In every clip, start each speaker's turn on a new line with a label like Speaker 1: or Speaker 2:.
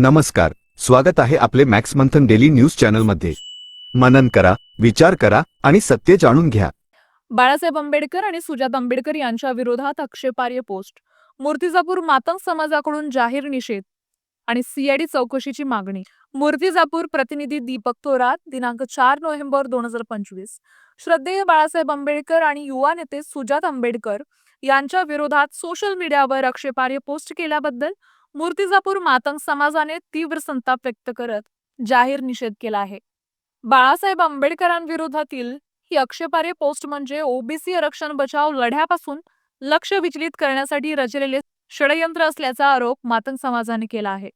Speaker 1: नमस्कार स्वागत आहे आपले मॅक्स मंथन डेली न्यूज चॅनलमध्ये. मनन करा विचार करा आणि सत्य जाणून घ्या.
Speaker 2: बाळासाहेब आंबेडकर आणि सुजात आंबेडकर यांच्या विरोधात आक्षेपार्ह पोस्ट. मूर्तिजापूर मातंग समाजाकडून जाहीर निषेध आणि सीआयडी चौकशीची मागणी. मूर्तिजापूर प्रतिनिधी दीपक थोरात दिनांक चार नोव्हेंबर दोन हजार पंचवीस. श्रद्धेय बाळासाहेब आंबेडकर आणि युवा नेते सुजात आंबेडकर यांच्या विरोधात सोशल मीडियावर आक्षेपार्ह पोस्ट केल्याबद्दल मूर्तिजापूर मातंग समाजाने तीव्र संताप व्यक्त करत जाहीर निषेध केला आहे. बाळासाहेब आंबेडकरांविरोधातील ही अक्षेपारे पोस्ट म्हणजे ओबीसी आरक्षण बचाव लढ्यापासून लक्ष विचलित करण्यासाठी रचलेले षडयंत्र असल्याचा आरोप मातंग समाजाने केला आहे.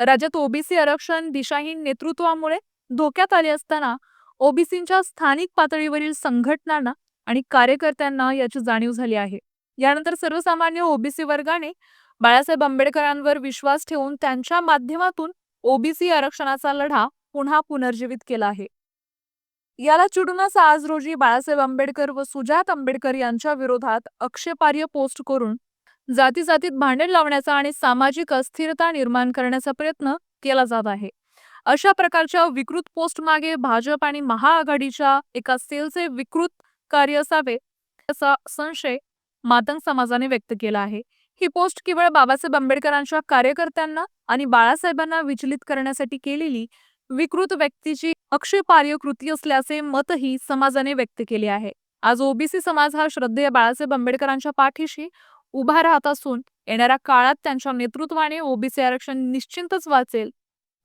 Speaker 2: राज्यात ओबीसी आरक्षण दिशाहीन नेतृत्वामुळे धोक्यात आले असताना ओबीसींच्या स्थानिक पातळीवरील संघटनांना आणि कार्यकर्त्यांना याची जाणीव झाली आहे. यानंतर सर्वसामान्य ओबीसी वर्गाने बाळासाहेब आंबेडकरांवर विश्वास ठेवून त्यांच्या माध्यमातून ओबीसी आरक्षणाचा लढा पुन्हा पुनर्जीवित केला आहे. याला चिडूनच आज रोजी बाळासाहेब आंबेडकर व सुजात आंबेडकर यांच्या विरोधात आक्षेपार्ह पोस्ट करून जाती जातीत भांडण लावण्याचा आणि सामाजिक अस्थिरता निर्माण करण्याचा प्रयत्न केला जात आहे. अशा प्रकारच्या विकृत पोस्ट मागे भाजप आणि महाआघाडीच्या एका सेलचे विकृत कार्य असावे असा संशय मातंग समाजाने व्यक्त केला आहे. ही पोस्ट केवळ बाबासाहेब आंबेडकरांच्या कार्यकर्त्यांना आणि बाळासाहेबांना विचलित करण्यासाठी केलेली विकृत व्यक्तीची अक्षयपार्य कृती असल्याचे मतही समाजाने व्यक्त केले आहे. आज ओबीसी समाज हा श्रद्धेय बाळासाहेब आंबेडकरांच्या पाठीशी उभा राहत असून येणाऱ्या काळात त्यांच्या नेतृत्वाने ओबीसी आरक्षण निश्चिंतच वाचेल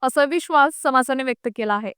Speaker 2: असा विश्वास समाजाने व्यक्त केला आहे.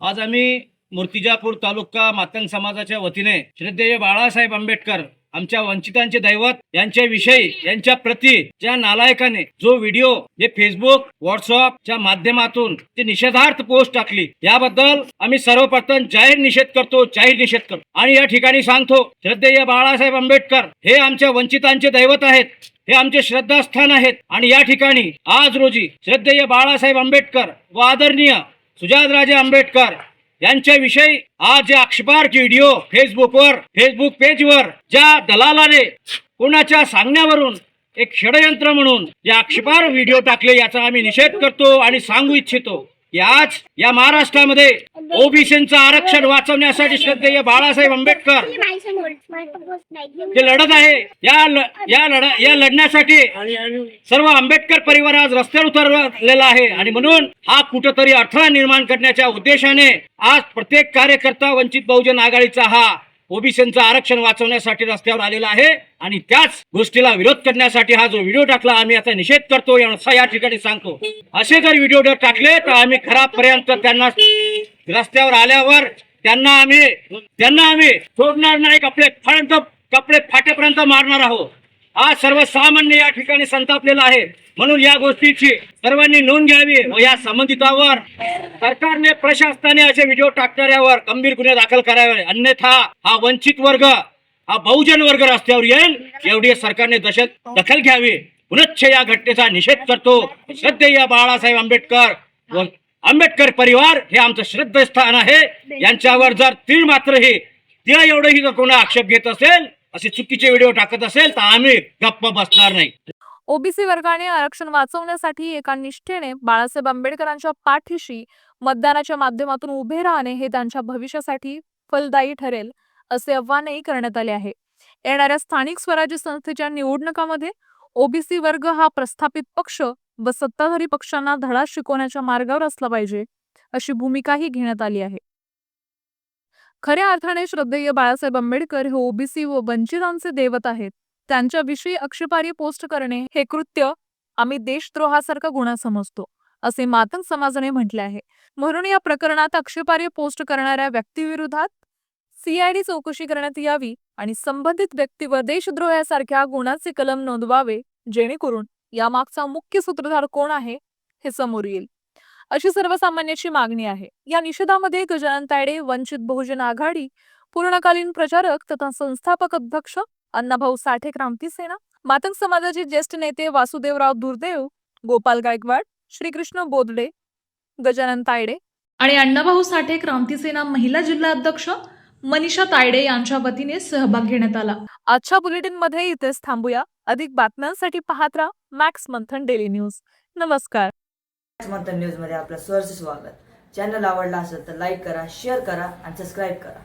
Speaker 3: आज आम्ही मूर्तिजापूर तालुका मातंग समाजाच्या वतीने श्रद्धेय बाळासाहेब आंबेडकर आमच्या वंचितांचे दैवत यांच्याविषयी यांच्या प्रती ज्या नालायकाने जो व्हिडिओ जे फेसबुक व्हॉट्सअपच्या माध्यमातून ते निषेधार्थ पोस्ट टाकली याबद्दल आम्ही सर्वप्रथम जाहीर निषेध करतो जाहीर निषेध करतो. आणि या ठिकाणी सांगतो श्रद्धेय बाळासाहेब आंबेडकर हे आमच्या वंचितांचे दैवत आहेत हे आमचे श्रद्धास्थान आहेत. आणि या ठिकाणी आज रोजी श्रद्धेय बाळासाहेब आंबेडकर व आदरणीय सुजातराजे आंबेडकर यांच्याविषयी आज जे आक्षेपार्ह व्हिडिओ फेसबुकवर फेसबुक पेजवर ज्या दलालाने कोणाच्या सांगण्यावरून एक षडयंत्र म्हणून जे आक्षेपार्ह व्हिडिओ टाकले याचा आम्ही निषेध करतो आणि सांगू इच्छितो. की आज या महाराष्ट्रामध्ये ओबीसीचं आरक्षण वाचवण्यासाठी श्रद्धेय बाळासाहेब आंबेडकर जे लढत आहे या या लढा या लढण्यासाठी सर्व आंबेडकर परिवार आज रस्त्यावर उतरलेला आहे. आणि म्हणून हा कुठंतरी अडथळा निर्माण करण्याच्या उद्देशाने आज प्रत्येक कार्यकर्ता वंचित बहुजन आघाडीचा हा ओबीसीचं आरक्षण वाचवण्यासाठी रस्त्यावर आलेला आहे आणि त्याच गोष्टीला विरोध करण्यासाठी हा जो व्हिडिओ टाकला आम्ही याचा निषेध करतो असा या ठिकाणी सांगतो. असे जर व्हिडिओ जर टाकले तर आम्ही खराबपर्यंत त्यांना रस्त्यावर आल्यावर त्यांना आम्ही त्यांना आम्ही सोडणार नाही कपडे पर्यंत कपडे फाटेपर्यंत मारणार आहोत. हा सर्वसामान्य या ठिकाणी संतापलेला आहे. म्हणून या गोष्टीची सर्वांनी नोंद घ्यावी व या संबंधितावर सरकारने प्रशासनाने असे व्हिडिओ टाकणाऱ्यावर गंभीर गुन्हे दाखल करावे. अन्यथा हा वंचित वर्ग हा बहुजन वर्ग रस्त्यावर येईल. एवढी सरकारने दश दखल घ्यावी. पुनच्छ या घटनेचा निषेध करतो. श्रद्धेय बाळासाहेब आंबेडकर व आंबेडकर परिवार हे आमचं श्रद्धास्थान आहे. यांच्यावर जर तीळ मात्र हे त्या एवढंही जर कोणा आक्षेप घेत असेल असे चुकीचे व्हिडिओ टाकत असेल तर आम्ही गप्प बसणार नाही.
Speaker 2: ओबीसी वर्गाने आरक्षण वाचवण्यासाठी एका निष्ठेने बाळासाहेब आंबेडकरांच्या पाठीशी मतदानाच्या माध्यमातून उभे राहणे हे त्यांच्या भविष्यासाठी फलदायी ठरेल असे आव्हानही करण्यात आले आहे. येणाऱ्या स्थानिक स्वराज्य संस्थेच्या निवडणुकामध्ये ओबीसी वर्ग हा प्रस्थापित पक्ष व सत्ताधारी पक्षांना धडा शिकवण्याच्या मार्गावर असला पाहिजे अशी भूमिकाही घेण्यात आली आहे. खऱ्या अर्थाने श्रद्धेय बाळासाहेब आंबेडकर हे ओबीसी व वंचितांचे दैवत आहेत. त्यांच्याविषयी अक्षपारी पोस्ट करणे हे कृत्य आम्ही देशद्रोहासारखा गुन्हा समजतो असे मातंग समाजाने म्हटले आहे. म्हणून या प्रकरणात अक्षपार्य पोस्ट करणाऱ्या व्यक्तीविरोधात सीआयडी चौकशी करण्यात यावी आणि संबंधित व्यक्तीवर देशद्रोहासारख्या गुणाचे कलम नोंदवावे जेणेकरून यामागचा मुख्य सूत्रधार कोण आहे हे समोर येईल. अशी सर्वसामान्याची मागणी आहे. या निषेधामध्ये गजानन तायडे वंचित बहुजन आघाडी पूर्णकालीन प्रचारक तथा संस्थापक अध्यक्ष अण्णाभाऊ साठे क्रांती सेना मातंग समाजाचे ज्येष्ठ नेते वासुदेवराव दुर्देव गोपाल गायकवाड श्रीकृष्ण बोदडे गजानन तायडे
Speaker 4: आणि अण्णाभाऊ साठे क्रांतीसेना महिला जिल्हा अध्यक्ष मनीषा तायडे यांच्या वतीने सहभाग घेण्यात आला.
Speaker 2: आजच्या बुलेटिनमध्ये इथेच थांबूया. अधिक बातम्यांसाठी पाहत राहा मॅक्स मंथन डेली न्यूज. नमस्कार.
Speaker 5: मंथन न्यूजमध्ये आपलं सहर्ष स्वागत. चॅनल आवडला असेल तर लाईक करा शेअर करा आणि सबस्क्राईब करा.